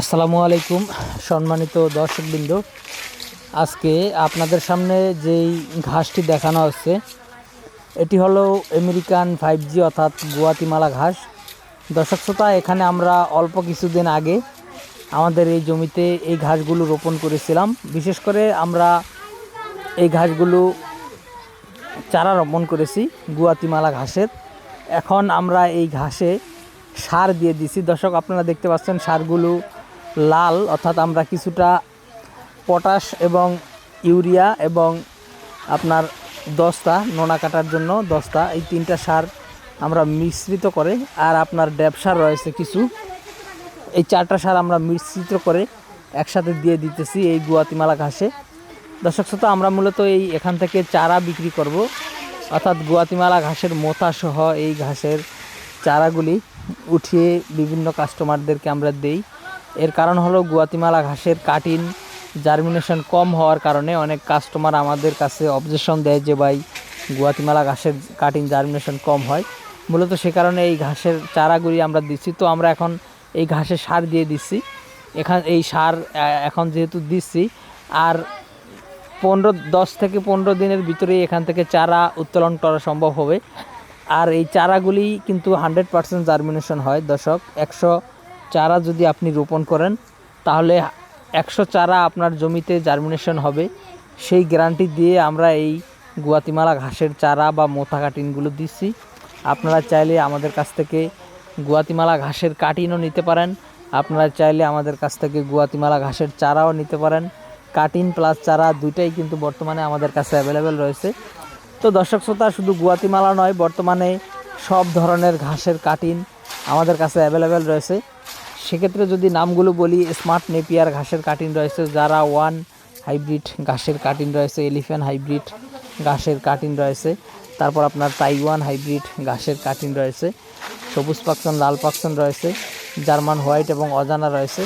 আসসালামু আলাইকুম, সম্মানিত দর্শকবৃন্দ। আজকে আপনাদের সামনে যেই ঘাসটি দেখানো হচ্ছে, এটি হলো আমেরিকান ফাইভ জি অর্থাৎ গুয়াতিমালা ঘাস। দর্শক শ্রোতা, এখানে আমরা অল্প কিছুদিন আগে আমাদের এই জমিতে এই ঘাসগুলো রোপণ করেছিলাম। বিশেষ করে আমরা এই ঘাসগুলো চারা রোপণ করেছি গুয়াতিমালা ঘাসের। এখন আমরা এই ঘাসে সার দিয়ে দিছি। দর্শক, আপনারা দেখতে পাচ্ছেন সারগুলো লাল, অর্থাৎ আমরা কিছুটা পটাশ এবং ইউরিয়া এবং আপনার দস্তা, নোনা কাটার জন্য দস্তা, এই তিনটা সার আমরা মিশ্রিত করে, আর আপনার ড্যাব সার রয়েছে কিছু, এই চারটা সার আমরা মিশ্রিত করে একসাথে দিয়ে দিতেছি এই গুয়াতিমালা ঘাসে। দর্শক শ্রোতা, আমরা মূলত এই এখান থেকে চারা বিক্রি করব, অর্থাৎ গুয়াতিমালা ঘাসের মোতা সহ এই ঘাসের চারাগুলি উঠিয়ে বিভিন্ন কাস্টমারদেরকে আমরা দেই। এর কারণ হলো গুয়াতিমালা ঘাসের কাটিন জার্মিনেশন কম হওয়ার কারণে অনেক কাস্টমার আমাদের কাছে অবজেকশন দেয় যে ভাই, গুয়াতিমালা ঘাসের কাটিং জার্মিনেশন কম হয়। মূলত সে কারণে এই ঘাসের চারাগুলি আমরা দিচ্ছি। তো আমরা এখন এই ঘাসের সার দিয়ে দিচ্ছি। এখান, এই সার এখন যেহেতু দিচ্ছি, আর পনেরো, দশ থেকে পনেরো দিনের ভিতরেই এখান থেকে চারা উত্তোলন করা সম্ভব হবে। আর এই চারাগুলি কিন্তু হান্ড্রেড পার্সেন্ট জার্মিনেশন হয়। দশক একশো চারা যদি আপনি রোপণ করেন, তাহলে একশো চারা আপনার জমিতে জার্মিনেশন হবে। সেই গ্যারান্টি দিয়ে আমরা এই গুয়াতিমালা ঘাসের চারা বা মোথা কাটিনগুলো দিচ্ছি। আপনারা চাইলে আমাদের কাছ থেকে গুয়াতিমালা ঘাসের কাটিনও নিতে পারেন। আপনারা চাইলে আমাদের কাছ থেকে গুয়াতিমালা ঘাসের চারাও নিতে পারেন। কাটিন প্লাস চারা দুইটাই কিন্তু বর্তমানে আমাদের কাছে অ্যাভেলেবেল রয়েছে। তো দর্শক শ্রোতা, শুধু গুয়াতিমালা নয়, বর্তমানে সব ধরনের ঘাসের কাটিন আমাদের কাছে অ্যাভেলেবেল রয়েছে। সেক্ষেত্রে যদি নামগুলো বলি স্মার্ট নেপিয়ার ঘাসের কাটিন রয়েছে যারা ওয়ান হাইব্রিড ঘাসের কাটিন রয়েছে এলিফ্যান্ট হাইব্রিড ঘাসের কাটিন রয়েছে তারপর আপনার তাইওয়ান হাইব্রিড ঘাসের কাটিন রয়েছে সবুজ পাকসন লাল পাকসন রয়েছে জার্মান হোয়াইট এবং অজানা রয়েছে।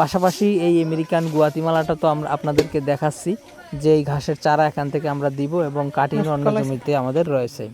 পাশাপাশি এই আমেরিকান গুয়াতিমালাটা তো আমরা আপনাদেরকে দেখাচ্ছি যে এই ঘাসের চারা এখান থেকে আমরা দিব এবং কাটিং অন্য জমিতে আমাদের রয়েছে।